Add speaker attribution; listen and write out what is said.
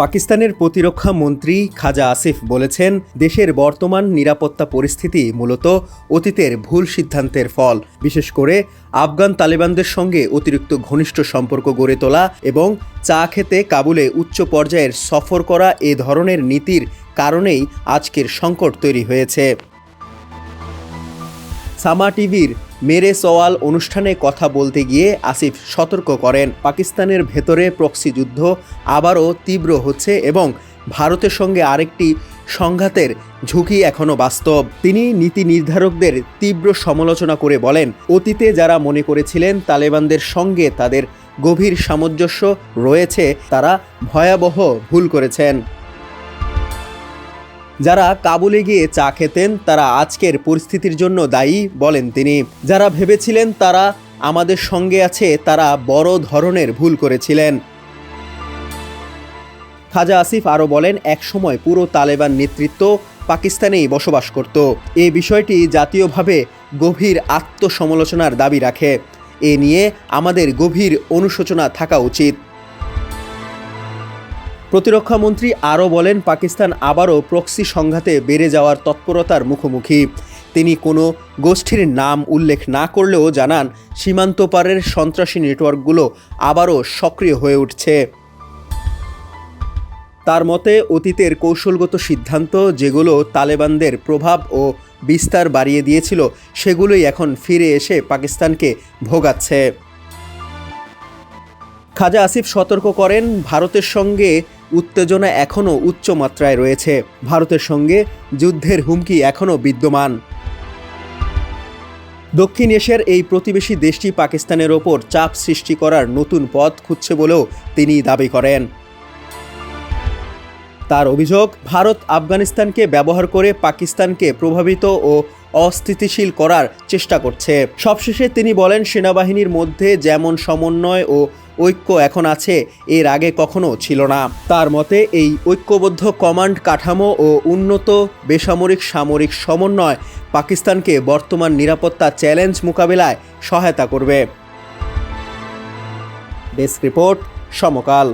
Speaker 1: পাকিস্তানের প্রতিরক্ষা মন্ত্রী খাজা আসিফ বলেছেন, দেশের বর্তমান নিরাপত্তা পরিস্থিতি মূলত অতীতের ভুল সিদ্ধান্তের ফল। বিশেষ করে আফগান তালেবানদের সঙ্গে অতিরিক্ত ঘনিষ্ঠ সম্পর্ক গড়ে তোলা এবং চা খেতে কাবুলে উচ্চ পর্যায়ের সফর করা এ ধরনের নীতির কারণেই আজকের সংকট তৈরি হয়েছে। সামা টিভির মেরে সওয়াল অনুষ্ঠানে কথা বলতে গিয়ে আসিফ সতর্ক করেন। পাকিস্তানের ভেতরে প্রক্সি যুদ্ধ আবারও তীব্র হচ্ছে এবং ভারতের সঙ্গে আরেকটি সংঘাতের ঝুঁকি এখনও বাস্তব। তিনি নীতি নির্ধারকদের তীব্র সমালোচনা করে বলেন, অতীতে যারা মনে করেছিলেন তালেবানদের সঙ্গে তাদের গভীর সামঞ্জস্য রয়েছে, তারা ভয়াবহ ভুল করেছেন। যারা কাবুলে গিয়ে চা খেতেন, তারা আজকের পরিস্থিতির জন্য দায়ী বলেন তিনি। যারা ভেবেছিলেন তারা আমাদের সঙ্গে আছে, তারা বড় ধরনের ভুল করেছিলেন। খাজা আসিফ আরও বলেন, একসময় পুরো তালেবান নেতৃত্ব পাকিস্তানেই বসবাস করত। এ বিষয়টি জাতীয়ভাবে গভীর আত্মসমালোচনার দাবি রাখে। এ নিয়ে আমাদের গভীর অনুশোচনা থাকা উচিত। প্রতিরক্ষা মন্ত্রী আরও বলেন, পাকিস্তান আবারও প্রক্সি সংঘাতে বেড়ে যাওয়ার তৎপরতার মুখোমুখি। তিনি কোনো গোষ্ঠীর নাম উল্লেখ না করলেও জানান, সীমান্ত পারের সন্ত্রাসী নেটওয়ার্কগুলো আবারও সক্রিয় হয়ে উঠছে। তার মতে, অতীতের কৌশলগত সিদ্ধান্ত যেগুলো তালেবানদের প্রভাব ও বিস্তার বাড়িয়ে দিয়েছিল, সেগুলোই এখন ফিরে এসে পাকিস্তানকে ভোগাচ্ছে। খাজা আসিফ সতর্ক করেন, ভারতের সঙ্গে উত্তেজনা এখনও উচ্চ মাত্রায় রয়েছে। ভারতের সঙ্গে যুদ্ধের হুমকি এখনও বিদ্যমান। দক্ষিণ এশিয়ার এই প্রতিবেশী দেশটি পাকিস্তানের ওপর চাপ সৃষ্টি করার নতুন পথ খুঁজছে বলেও তিনি দাবি করেন। তার অভিযোগ, ভারত আফগানিস্তানকে ব্যবহার করে পাকিস্তানকে প্রভাবিত ও অস্থিতিশীল করার চেষ্টা করছে। সবশেষে তিনি বলেন, সেনাবাহিনীর মধ্যে যেমন সমন্বয় ও ঐক্য এখন আছে, এর আগে কখনো ছিল না। তার মতে, এই ঐক্যবদ্ধ কমান্ড কাঠামো ও উন্নত বেসামরিক সামরিক সমন্বয় পাকিস্তানকে বর্তমান নিরাপত্তা চ্যালেঞ্জ মোকাবেলায় সহায়তা করবে। Desk report Samakal.